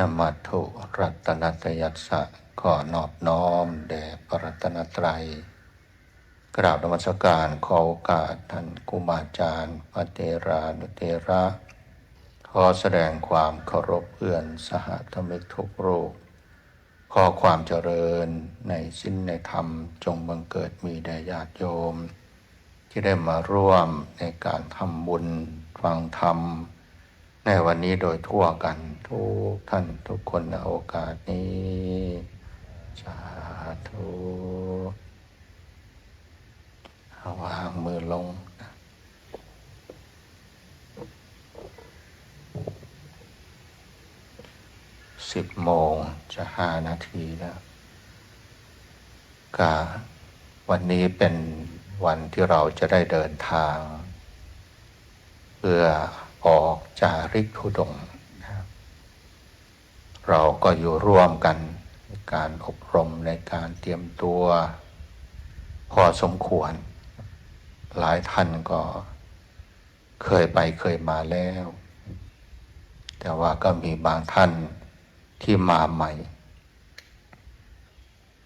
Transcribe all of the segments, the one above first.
นมัตุรัตนตยัสสะขอนอบน้อม แด่พระรัตนตรัย กราบนมัสการขอโอกาสท่านกุมาจารย์พระเตรานุเตระ ขอแสดงความเคารพเพื่อนสหธรรมิกทุกรูป ขอความเจริญในสิ้นในธรรมจงบังเกิดมีแด่ญาติโยม ที่ได้มาร่วมในการทำบุญฟังธรรม ในวันนี้โดยทั่วกันทุกท่านทุกคนในโอกาสนี้สาธุาวางมือลงนะสิบโมงจะห้านาทีแล้วกาวันนี้เป็นวันที่เราจะได้เดินทาง เพื่อ ออกจาริกทุดงนะครับเราก็อยู่ร่วมกันในการอบรมในการเตรียมตัว พอสมควร หลายท่านก็เคยไปเคยมาแล้ว แต่ว่าก็มีบางท่านที่มาใหม่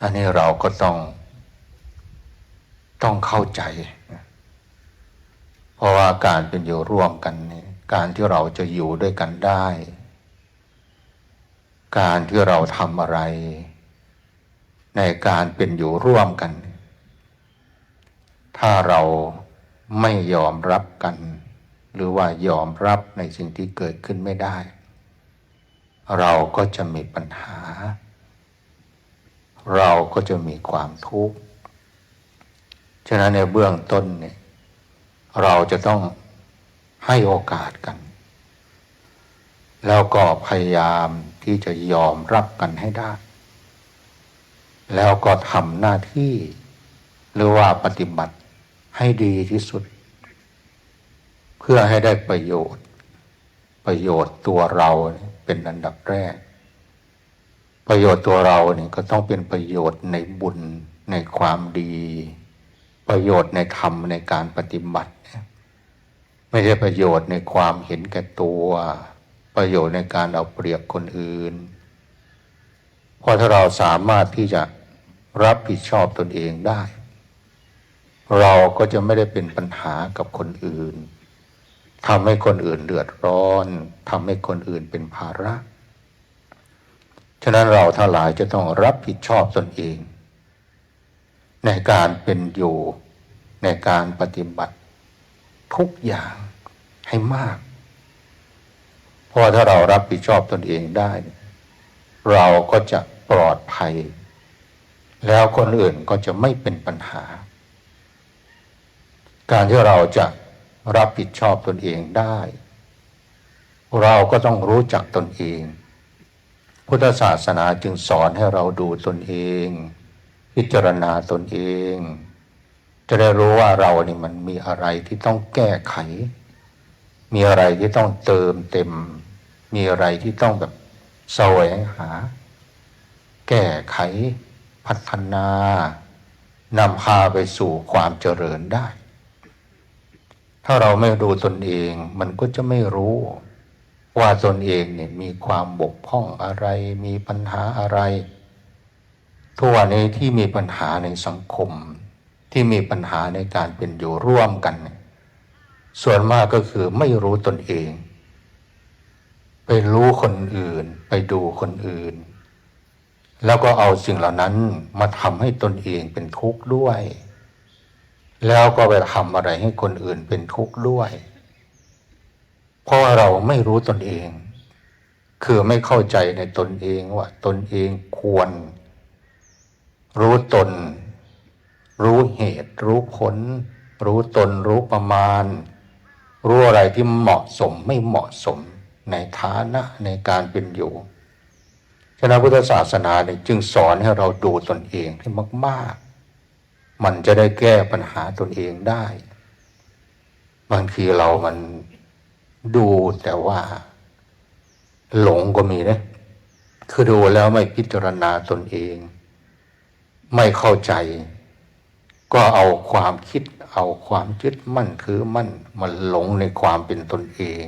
อันนี้เราก็ต้อง ต้องเข้าใจ เพราะว่าการเป็นอยู่ร่วมกันนี่ การที่เราจะอยู่ด้วยกันได้ การที่เราทำอะไร ในการเป็นอยู่ร่วมกัน ถ้าเราไม่ยอมรับกัน หรือว่ายอมรับในสิ่งที่เกิดขึ้นไม่ได้ เราก็จะมีปัญหา เราก็จะมีความทุกข์ ฉะนั้นในเบื้องต้นเนี่ยเราจะต้อง ให้โอกาสกัน แล้วก็พยายามที่จะยอมรับกันให้ได้ แล้วก็ทำหน้าที่ หรือว่าปฏิบัติให้ดีที่สุด เพื่อให้ได้ประโยชน์ ประโยชน์ตัวเราเป็นอันดับแรก ประโยชน์ตัวเราเนี่ยก็ต้องเป็นประโยชน์ในบุญในความดี ประโยชน์ในธรรมในการปฏิบัติเนี่ย ไม่ใช่ประโยชน์ในความเห็นแก่ตัว ประโยชน์ในการเอาเปรียบคนอื่นเพราะถ้าเราสามารถที่จะรับผิดชอบตนเองได้ เราก็จะไม่ได้เป็นปัญหากับคนอื่นทำให้คนอื่นเดือดร้อนทำให้คนอื่นเป็นภาระ ฉะนั้นเราทั้งหลายจะต้องรับผิดชอบตนเอง ในการเป็นอยู่ในการปฏิบัติ ทุกอย่างให้มาก เพราะถ้าเรารับผิดชอบตนเองได้ เราก็จะปลอดภัย แล้วคนอื่นก็จะไม่เป็นปัญหา การที่เราจะรับผิดชอบตนเองได้ เราก็ต้องรู้จักตนเอง พุทธศาสนาจึงสอนให้เราดูตนเอง พิจารณาตนเอง จะได้รู้ว่าเรานี่มันมีอะไรที่ต้องแก้ไข มีอะไรที่ต้องเติมเต็ม มีอะไรที่ต้องแบบแสวงหา แก้ไข พัฒนานำพาไปสู่ความเจริญได้ ถ้าเราไม่ดูตนเองมันก็จะไม่รู้ ว่าตนเองเนี่ยมีความบกพร่องอะไร มีปัญหาอะไรทุกวันนี้ที่มีปัญหาในสังคม ที่มีปัญหาในการเป็นอยู่ร่วมกัน ส่วนมากก็คือไม่รู้ตนเอง ไปรู้คนอื่น ไปดูคนอื่น แล้วก็เอาสิ่งเหล่านั้นมาทำให้ตนเองเป็นทุกข์ด้วย แล้วก็ไปทำอะไรให้คนอื่นเป็นทุกข์ด้วย เพราะเราไม่รู้ตนเอง คือไม่เข้าใจในตนเองว่าตนเองควร รู้ตน รู้เหตุ รู้ผล รู้ตนรู้ประมาณ รู้อะไรที่เหมาะสมไม่เหมาะสมในฐานะในการเป็นอยู่ฉะนั้นพุทธศาสนาเนี่ยจึงสอนให้เราดูตนเองให้มาก ๆ มันจะได้แก้ปัญหาตนเองได้ บางทีเรามันดูแต่ว่า หลงก็มีนะ คือดูแล้วไม่พิจารณาตนเอง ไม่เข้าใจ ก็เอาความคิดเอาความยึดมั่นถือมั่นมันหลงในความเป็นตนเอง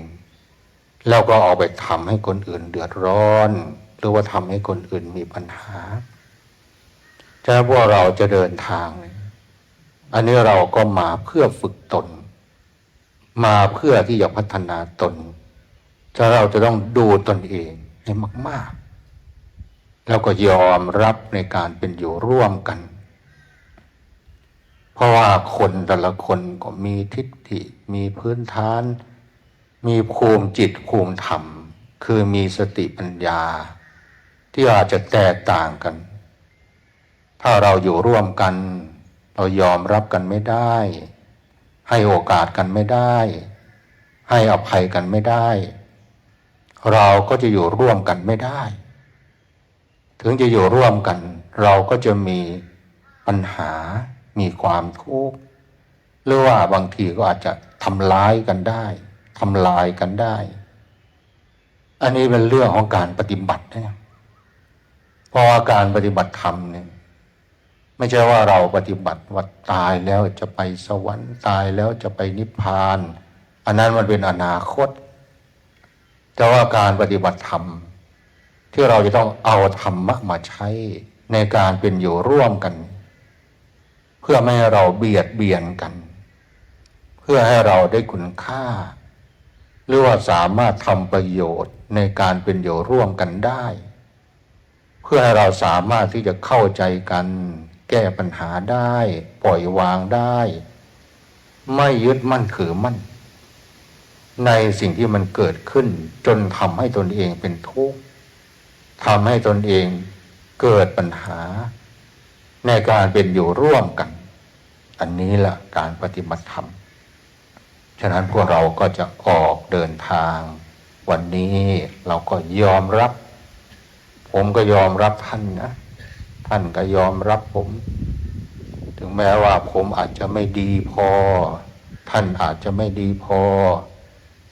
แล้วก็เอาไปทำให้คนอื่นเดือดร้อน หรือว่าทำให้คนอื่นมีปัญหาฉะนั้นพวกเราจะเดินทาง อันนี้เราก็มาเพื่อฝึกตน มาเพื่อที่จะพัฒนาตนจะเราจะต้องดูตนเองให้มาก ๆ แล้วก็ยอมรับในการเป็นอยู่ร่วมกัน เพราะว่าคนแต่ละคนก็มีทิฏฐิมีพื้นฐาน มีภูมิจิตภูมิธรรม คือมีสติปัญญา ที่อาจจะแตกต่างกัน ถ้าเราอยู่ร่วมกัน เรายอมรับกันไม่ได้ ให้โอกาสกันไม่ได้ ให้อภัยกันไม่ได้ เราก็จะอยู่ร่วมกันไม่ได้ ถึงจะอยู่ร่วมกัน เราก็จะมีปัญหา มีความทุกข์หรือว่าบางทีก็อาจจะทำร้ายกันได้ทำลายกันได้ อันนี้เป็นเรื่องของการปฏิบัตินะเพราะว่าการปฏิบัติธรรมเนี่ยไม่ใช่ว่าเราปฏิบัติว่าตายแล้วจะไปสวรรค์ตายแล้วจะไปนิพพาน อันนั้นมันเป็นอนาคต แต่ว่าการปฏิบัติธรรม ที่เราจะต้องเอาธรรมะมาใช้ในการเป็นอยู่ร่วมกันเเพื่อไม่ให้เราเบียดเบียนกัน เพื่อให้เราได้คุณค่า หรือว่าสามารถทำประโยชน์ในการเป็นอยู่ร่วมกันได้ เพื่อให้เราสามารถที่จะเข้าใจกัน แก้ปัญหาได้ ปล่อยวางได้ ไม่ยึดมั่นถือมั่น ในสิ่งที่มันเกิดขึ้น จนทำให้ตนเองเป็นทุกข์ทำให้ตนเองเกิดปัญหา ในการเป็นอยู่ร่วมกัน อันนี้แหละการปฏิบัติธรรม ฉะนั้นพวกเราก็จะออกเดินทาง วันนี้เราก็ยอมรับ ผมก็ยอมรับท่านนะ ท่านก็ยอมรับผม ถึงแม้ว่าผมอาจจะไม่ดีพอ ท่านอาจจะไม่ดีพอ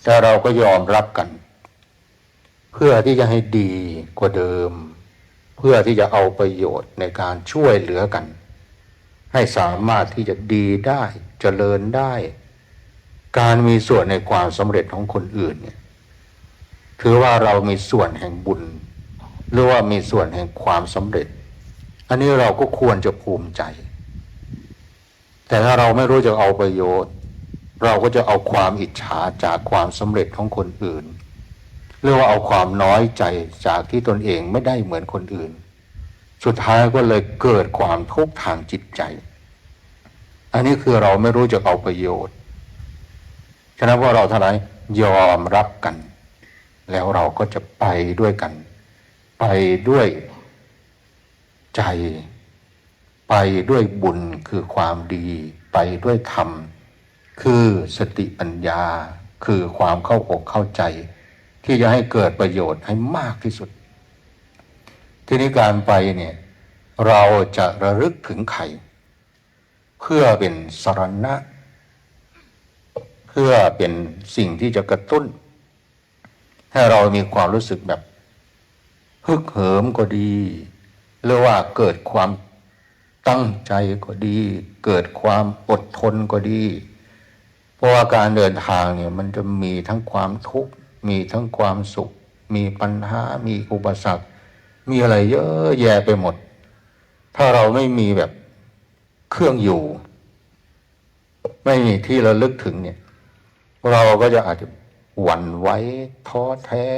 แต่เราก็ยอมรับกัน เพื่อที่จะให้ดีกว่าเดิม เพื่อที่จะเอาประโยชน์ในการช่วยเหลือกัน ให้สามารถที่จะดีได้เจริญได้ การมีส่วนในความสำเร็จของคนอื่นเนี่ยถือว่าเรามีส่วนแห่งบุญ หรือว่ามีส่วนแห่งความสำเร็จ อันนี้เราก็ควรจะภูมิใจ แต่ถ้าเราไม่รู้จะเอาประโยชน์ เราก็จะเอาความอิจฉาจากความสำเร็จของคนอื่น หรือว่าเอาความน้อยใจจากที่ตนเองไม่ได้เหมือนคนอื่น สุดท้ายก็เลยเกิดความทุกข์ทางจิตใจ อันนี้คือเราไม่รู้จะเอาประโยชน์ ฉะนั้นว่าเราทั้งหลายยอมรับกัน แล้วเราก็จะไปด้วยกัน ไปด้วยใจ ไปด้วยบุญคือความดี ไปด้วยธรรม คือสติปัญญา คือความเข้าอกเข้าใจ ที่จะให้เกิดประโยชน์ให้มากที่สุด ทีนี้การไปเนี่ยเราจะระลึกถึงใครเพื่อเป็นสรณะ เพื่อเป็นสิ่งที่จะกระตุ้น ให้เรามีความรู้สึกแบบฮึกเหิมก็ดี หรือว่าเกิดความตั้งใจก็ดี เกิดความอดทนก็ดี เพราะว่าการเดินทางเนี่ยมันจะมีทั้งความทุกข์ มีทั้งความสุข มีปัญหา มีอุปสรรค มีอะไรเยอะแยะไปหมด ถ้าเราไม่มีแบบเครื่องอยู่ ไม่มีที่ระลึกถึงเนี่ย เราก็จะอาจจะหวั่นไหวท้อแท้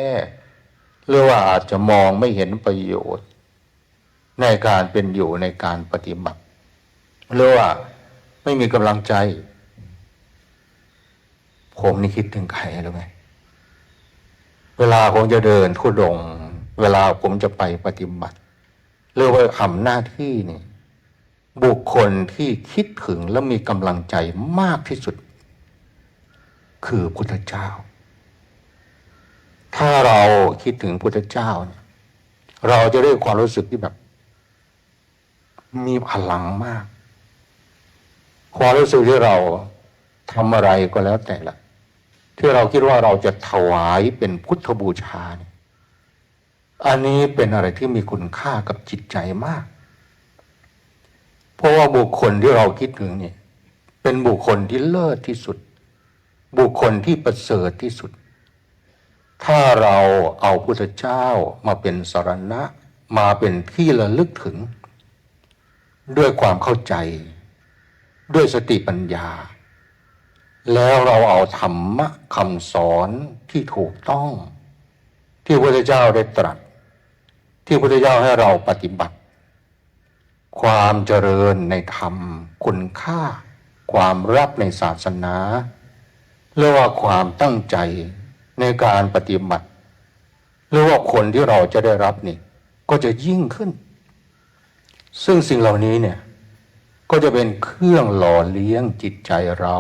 หรือว่าอาจจะมองไม่เห็นประโยชน์ ในการเป็นอยู่ในการปฏิบัติ หรือว่าไม่มีกำลังใจ ผมนี่คิดถึงใครรู้ไหม เวลาผมจะเดินทุดง เวลาผมจะไปปฏิบัติหรือว่าทำหน้าที่นี่ บุคคลที่คิดถึงและมีกำลังใจมากที่สุด คือพุทธเจ้า ถ้าเราคิดถึงพุทธเจ้าเนี่ยเราจะได้ความรู้สึกที่แบบ มีพลังมาก ความรู้สึกที่เราทำอะไรก็แล้วแต่ละ ที่เราคิดว่าเราจะถวายเป็นพุทธบูชาเนี่ยอันนี้เป็นอะไรที่มีคุณค่ากับจิตใจมาก เพราะว่าบุคคลที่เราคิดถึงเนี่ยเป็นบุคคลที่เลิศที่สุด บุคคลที่ประเสริฐที่สุด ถ้าเราเอาพุทธเจ้ามาเป็นสารณะมาเป็นที่ระลึกถึง ด้วยความเข้าใจ ด้วยสติปัญญา แล้วเราเอาธรรมะคำสอนที่ถูกต้อง ที่พระเจ้าได้ตรัส ที่พระเจ้าให้เราปฏิบัติ ความเจริญในธรรม คุณค่า ความรับในศาสนาหรือว่าความตั้งใจในการปฏิบัติหรือว่าคนที่เราจะได้รับนี่ ก็จะยิ่งขึ้น ซึ่งสิ่งเหล่านี้เนี่ย ก็จะเป็นเครื่องหล่อเลี้ยงจิตใจเรา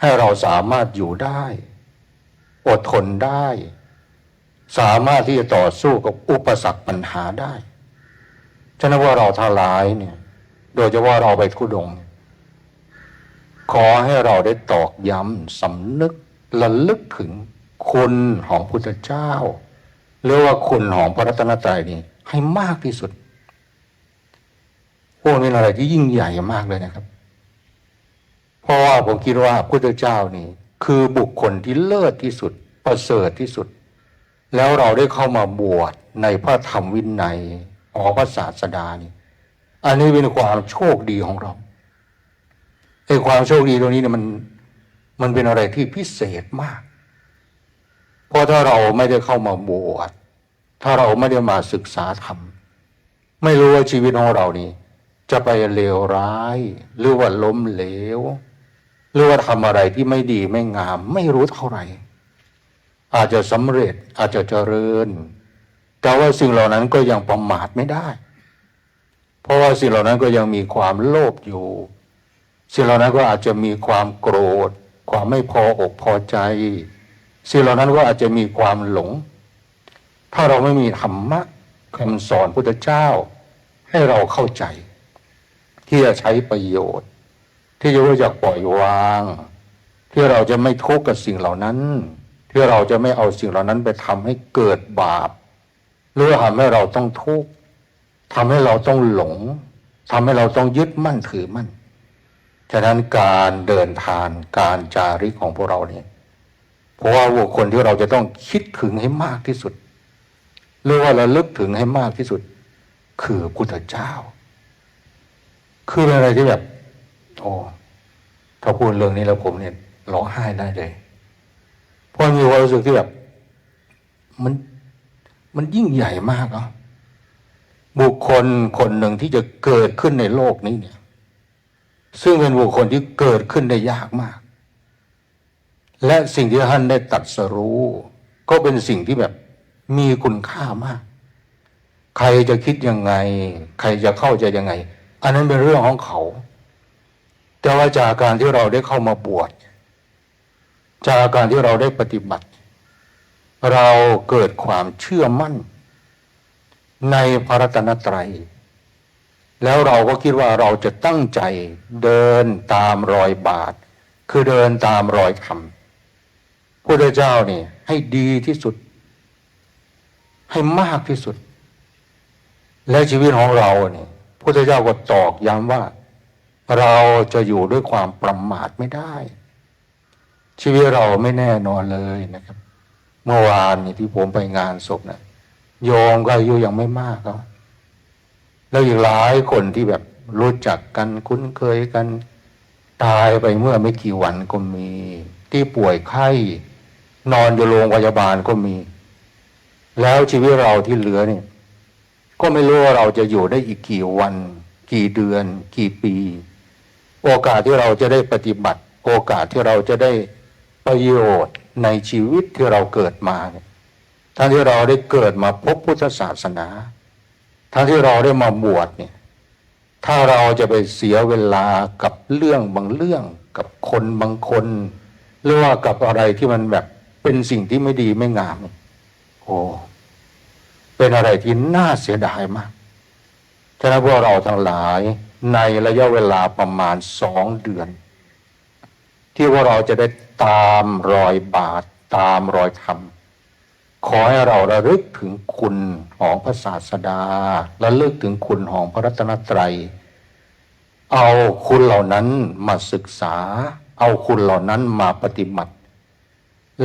ให้เราสามารถอยู่ได้ อดทนได้ สามารถที่จะต่อสู้กับอุปสรรคปัญหาได้ฉะนั้นว่าเราทลายเนี่ย โดยเฉพาะเราไปทุดง ขอให้เราได้ตอกย้ำสำนึกระลึกถึงคุณของพุทธเจ้า หรือว่าคุณของพระรัตนตรัยนี่ให้มากที่สุดพวกนี้อะไรที่ยิ่งใหญ่มากเลยนะครับ เพราะว่าผมคิดว่าพุทธเจ้านี่ คือบุคคลที่เลิศที่สุด ประเสริฐที่สุด แล้วเราได้เข้ามาบวชในพระธรรมวินัยของพระศาสดานี่ อันนี้เป็นความโชคดีของเราไอ้ความโชคดีตรงนี้เนี่ยมันมันเป็นอะไรที่พิเศษมาก เพราะถ้าเราไม่ได้เข้ามาบวชถ้าเราไม่ได้มาศึกษาธรรม ไม่รู้ว่าชีวิตของเรานี่ จะไปเลวร้าย หรือว่าล้มเหลว หรือว่าทำอะไรที่ไม่ดีไม่งาม ไม่รู้เท่าไหร่ อาจจะสำเร็จอาจจะเจริญ แต่ว่าสิ่งเหล่านั้นก็ยังประมาทไม่ได้ เพราะว่าสิ่งเหล่านั้นก็ยังมีความโลภอยู่ สิ่งเหล่านั้นก็อาจจะมีความโกรธ ความไม่พออกพอใจ สิ่งเหล่านั้นก็อาจจะมีความหลง ถ้าเราไม่มีธรรมะคำสอนพุทธเจ้าให้เราเข้าใจ ที่จะใช้ประโยชน์ ที่จะรู้จักปล่อยวาง ที่เราจะไม่ทุกข์กับสิ่งเหล่านั้น ที่เราจะไม่เอาสิ่งเหล่านั้นไปทำให้เกิดบาปหรือทำให้เราต้องทุกข์ทำให้เราต้องหลงทำให้เราต้องยึดมั่นถือมั่น ฉะนั้นการเดินทางการจาริกของพวกเราเนี่ยเพราะว่าบุคคลที่เราจะต้องคิดถึงให้มากที่สุด หรือว่าระลึกถึงให้มากที่สุด คือพุทธเจ้า คือเป็นอะไรที่แบบ โอ้ ถ้าพูดเรื่องนี้แล้วผมเนี่ยร้องไห้ได้เลยเพราะมีความรู้สึกที่แบบ มันมันยิ่งใหญ่มากเนาะบุคคลคนหนึ่งที่จะเกิดขึ้นในโลกนี้เนี่ย ซึ่งเป็นบุคคลที่เกิดขึ้นได้ยากมาก และสิ่งที่ท่านได้ตัดสรู้ ก็เป็นสิ่งที่แบบมีคุณค่ามาก ใครจะคิดยังไง ใครจะเข้าใจยังไง อันนั้นเป็นเรื่องของเขา แต่ว่าจากการที่เราได้เข้ามาบวชจากการที่เราได้ปฏิบัติ เราเกิดความเชื่อมั่น ในพระรัตนตรัย แล้วเราก็คิดว่าเราจะตั้งใจเดินตามรอยบาท คือเดินตามรอยธรรมพระเจ้านี่ให้ดีที่สุด ให้มากที่สุด และชีวิตของเราเนี่ยพระเจ้าก็ตอกย้ำว่า เราจะอยู่ด้วยความประมาทไม่ได้ ชีวิตเราไม่แน่นอนเลยนะครับ เมื่อวานนี่ที่ผมไปงานศพนะโยมก็อายุยังไม่มากแล้วแล้วอีกหลายคนที่แบบรู้จักกันคุ้นเคยกัน ตายไปเมื่อไม่กี่วันก็มี ที่ป่วยไข้ นอนอยู่โรงพยาบาลก็มี แล้วชีวิตเราที่เหลือเนี่ย ก็ไม่รู้ว่าเราจะอยู่ได้อีกกี่วัน กี่เดือน กี่ปี โอกาสที่เราจะได้ปฏิบัติ โอกาสที่เราจะได้ประโยชน์ในชีวิตที่เราเกิดมาเนี่ยทั้งที่เราได้เกิดมาพบพุทธศาสนา ทั้งที่เราได้มาบวชเนี่ย ถ้าเราจะไปเสียเวลากับเรื่องบางเรื่อง กับคนบางคน หรือว่ากับอะไรที่มันแบบเป็นสิ่งที่ไม่ดีไม่งาม โอ้เป็นอะไรที่น่าเสียดายมาก ฉะนั้นพวกเราทั้งหลาย ในระยะเวลาประมาณสองเดือน ที่ว่าเราจะได้ตามรอยบาท ตามรอยธรรม ขอให้เราระลึกถึงคุณของพระศาสดาระลึกถึงคุณของพระรัตนตรัย เอาคุณเหล่านั้นมาศึกษา เอาคุณเหล่านั้นมาปฏิบัติ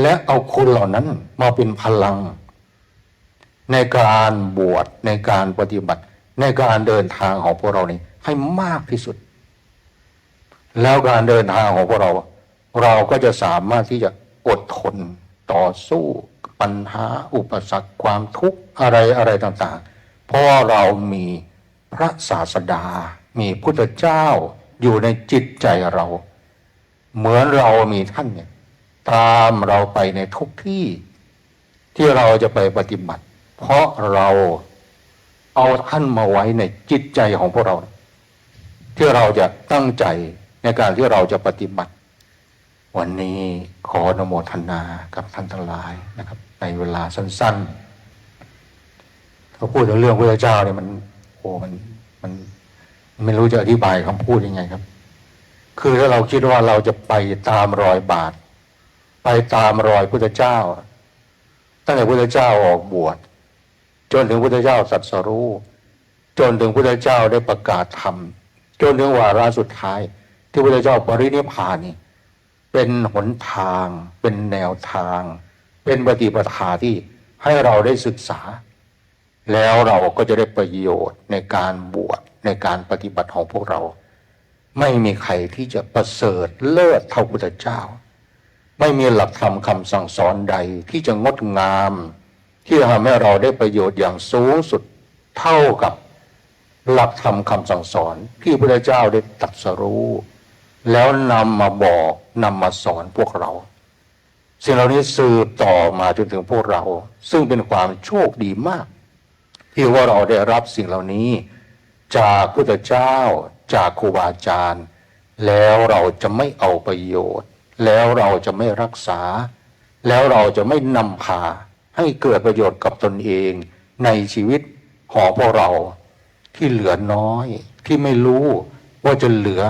และเอาคุณเหล่านั้นมาเป็นพลัง ในการบวชในการปฏิบัติ ในการเดินทางของพวกเรานี้ ให้มากที่สุด แล้วการเดินทางของพวกเรา เราก็จะสามารถที่จะอดทนต่อสู้ปัญหาอุปสรรคความทุกข์อะไรอะไรต่างๆ เพราะเรามีพระศาสดา มีพุทธเจ้าอยู่ในจิตใจเรา เหมือนเรามีท่านเนี่ยตามเราไปในทุกที่ที่เราจะไปปฏิบัติ เพราะเราเอาท่านมาไว้ในจิตใจของพวกเรา ที่เราจะตั้งใจในการที่เราจะปฏิบัติ วันนี้ขออนโมทนากับท่านทั้งหลายนะครับ ในเวลาสั้นๆเขาพูดถึงเรื่องพระเจ้าเนี่ยมันโอ้มันมันไม่รู้จะอธิบายคำพูดยังไงครับ คือถ้าเราคิดว่าเราจะไปตามรอยบาท ไปตามรอยพุทธเจ้า ตั้งแต่พุทธเจ้าออกบวชจนถึงพุทธเจ้าสัตสรู้จนถึงพุทธเจ้าได้ประกาศธรรม จนถึงวาระสุดท้าย ที่พุทธเจ้าปรินิพพานนี่เป็นหนทาง เป็นแนวทาง เป็นปฏิปทาที่ให้เราได้ศึกษา แล้วเราก็จะได้ประโยชน์ในการบวชในการปฏิบัติของพวกเรา ไม่มีใครที่จะประเสริฐเลิศเท่าพุทธเจ้า ไม่มีหลักธรรมคำสั่งสอนใดที่จะงดงาม ที่จะทำให้เราได้ประโยชน์อย่างสูงสุดเท่ากับ หลักธรรมคำสั่งสอนที่พระเจ้าได้ตรัสรู้ แล้วนำมาบอกนำมาสอนพวกเรา สิ่งเหล่านี้สืบต่อมาจนถึงพวกเรา ซึ่งเป็นความโชคดีมาก ที่ว่าเราได้รับสิ่งเหล่านี้ จากพุทธเจ้า จากครูบาอาจารย์ แล้วเราจะไม่เอาประโยชน์ แล้วเราจะไม่รักษา แล้วเราจะไม่นำพาให้เกิดประโยชน์กับตนเองในชีวิตของพวกเรา ที่เหลือน้อย ที่ไม่รู้ว่าจะเหลือ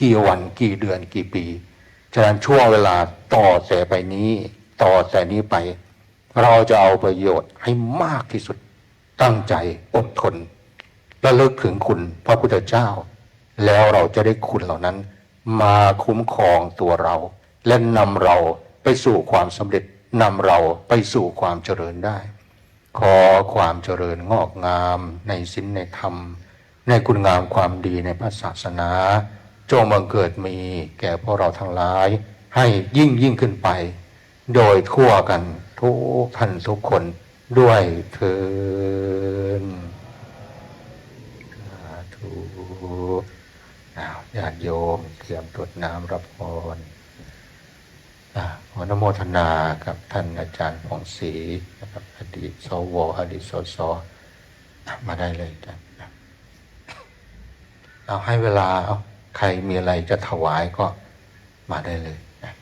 กี่วันกี่เดือนกี่ปี ฉะนั้นช่วงเวลาต่อแต่ไปนี้ ต่อแต่นี้ไป เราจะเอาประโยชน์ให้มากที่สุด ตั้งใจอดทนและเลิกถึงคุณพระพุทธเจ้า แล้วเราจะได้คุณเหล่านั้น มาคุ้มครองตัวเรา และนำเราไปสู่ความสำเร็จนำเราไปสู่ความเจริญได้ ขอความเจริญงอกงามในศีลในธรรม ในคุณงามความดีในพระศาสนา จงบังเกิดมีแก่พวกเราทั้งหลาย ให้ยิ่งยิ่งขึ้นไป โดยทั่วกันทุกท่านทุกคนด้วยเถินสาธุญาติโยมเตรียมตรวจน้ำรับพร ขออนโมทนากับท่านอาจารย์ผ่องศรีนะครับอดีตสวอดีตสสมาได้เลยจ้ะเอาให้เวลาเอาใครมีอะไรจะถวายก็มาได้เลยนะ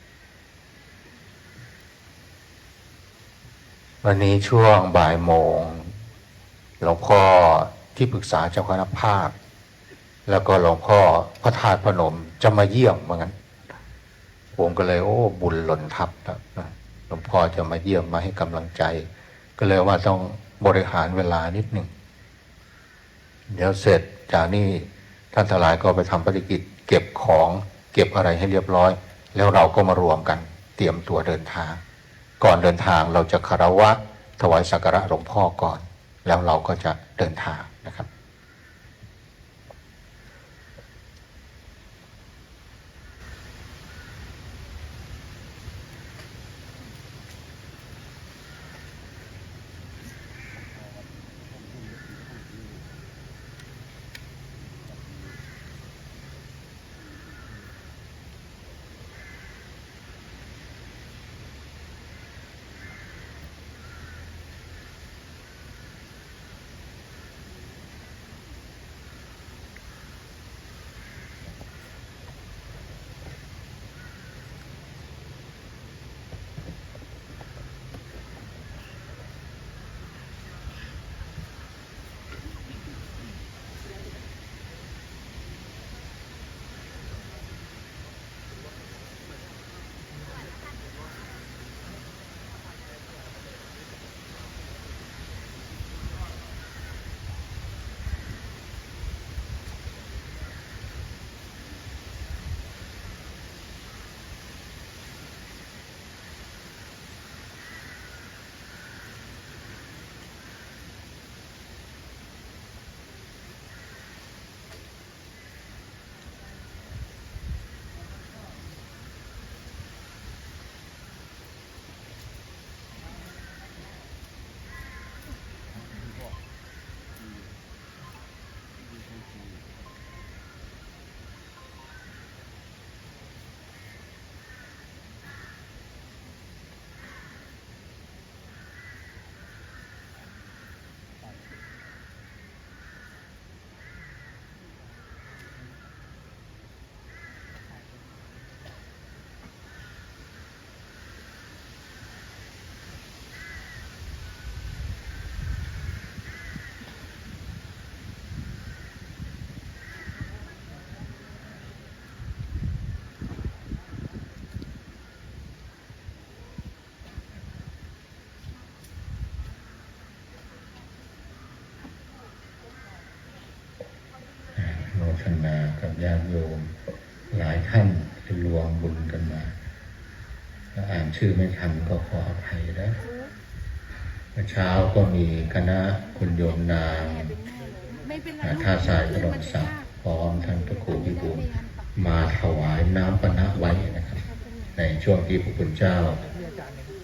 วันนี้ช่วงบ่ายโมงหลวงพ่อที่ปรึกษาเจ้าคณะภาค แล้วก็หลวงพ่อพระธาตุพนมจะมาเยี่ยมเหมือนกัน ผมก็เลยโอ้บุญหล่นทับนะหลวงพ่อจะมาเยี่ยมมาให้กำลังใจ ก็เลยว่าต้องบริหารเวลานิดหนึ่งเดี๋ยวเสร็จจากนี้ท่านทลายก็ไปทำภารกิจ เก็บของเก็บอะไรให้เรียบร้อย แล้วเราก็มารวมกัน เตรียมตัวเดินทาง ก่อนเดินทางเราจะคารวะถวายสักการะหลวงพ่อก่อน แล้วเราก็จะเดินทางนะครับ นากับญาติโยมหลายท่านที่รวมบุญกันมาอ่านชื่อไม่ทันก็ขออภัยนะเมื่อเช้าก็มีคณะคุณโยมนางท่าทรายกระดองศักพร้อมท่านพระครูพิบูลมาถวายน้ำปนะไว้นะครับ ในช่วงที่พระคุณเจ้า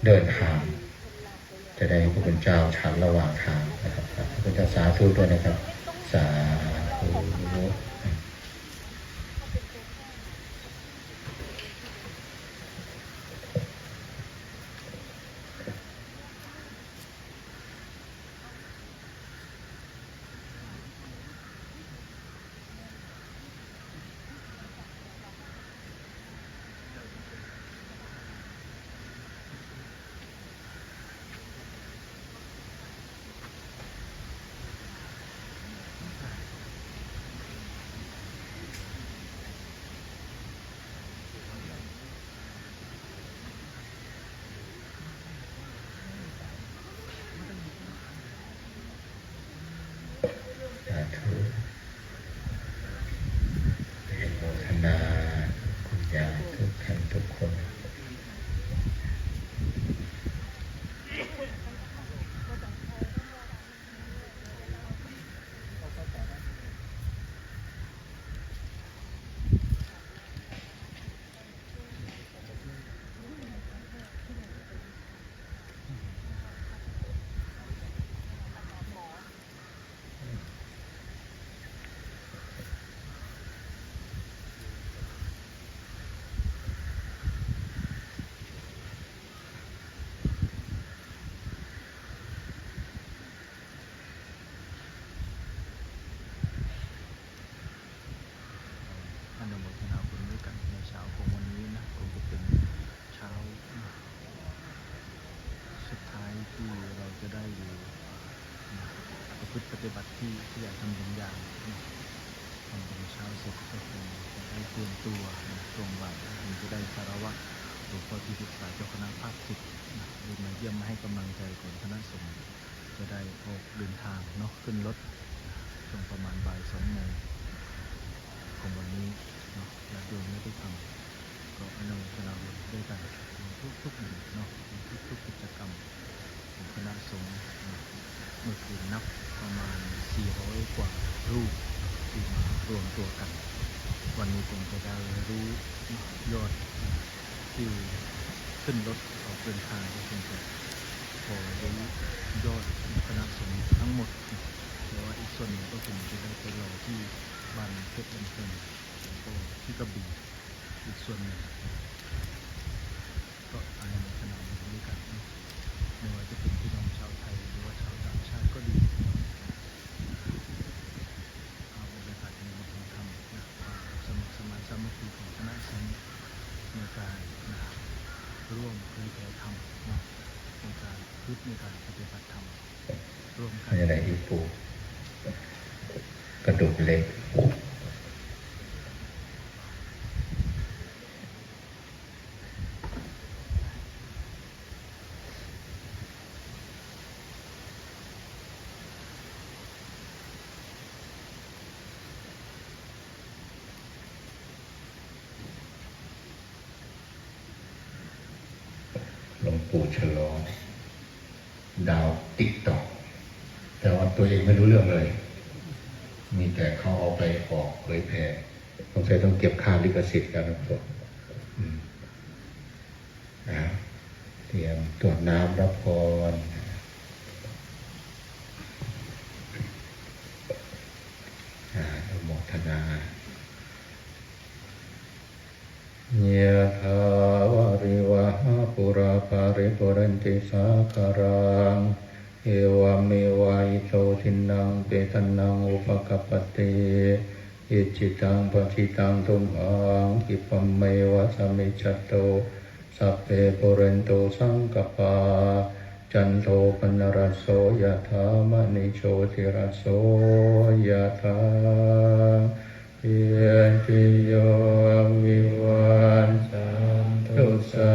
เดินทางจะได้พระคุณเจ้าฉันระหว่างทางนะครับพระคุณเจ้าสาธุด้วยนะครับ สาธุ เดินทางเนาะขึ้นรถช่วงประมาณบ่ายสองโมงของวันนี้เนาะญาติโยมไม่ได้ทำก็อนุโมทนาบุญด้วยกันในทุกๆหนึ่งเนาะในทุกๆกิจกรรมของคณะสงฆ์เนาะเมื่อคืนนับประมาณ 400 กว่ารูปที่มารวมตัวกัน วันนี้คงจะได้รู้ยอดที่ขึ้นรถออกเดินทางก็คงจะ พอรู้ยอดคณะสงฆ์ทั้งหมดแล้วว่าอีกส่วนหนึ่งก็คงจะได้ไปรอที่บ้านเพชรลำเพลินแล้วก็ที่กระบี่อีกส่วนหนึ่งก็อนุโมทนาบุญด้วยกันนะไม่ว่าจะเป็นพี่น้องชาวไทยหรือว่าชาวต่างชาติก็ดีเอาบรรยากาศในวัฒนธรรมนะความสมัครสมานสามัคคีของคณะสงฆ์ในการนะร่วมเผยแผ่ธรรมนะในการพึ่ในการปฏิบัติธรรมร่วมกัน ไม่อะไรอีกปูกระดูกเล็ก หลวงปู่ ฉลอง ดาวติ๊กตอกแต่ว่าตัวเองไม่รู้เรื่องเลย มีแต่เขาเอาไปออกเผยแผ่สงสัยต้องเก็บค่าลิขสิทธิ์กันนะพวกอืมนะเตรียมตรวจน้ำรับพรอ่าอนุโมทนา ยะถาวาริวะหาปุรา ปาริปุเรนติสาคารังเอวเมวะอิโตทินังเปตนังอุปกปปติอิจิตังปฏิตังตุมหังกิปเมวะสมมิจจโตสัพเพปุเรนโตสังกปาจันโทปนรสโสยะถามณิโชติรสโสยะถาเยติโยวิวันจันตุสั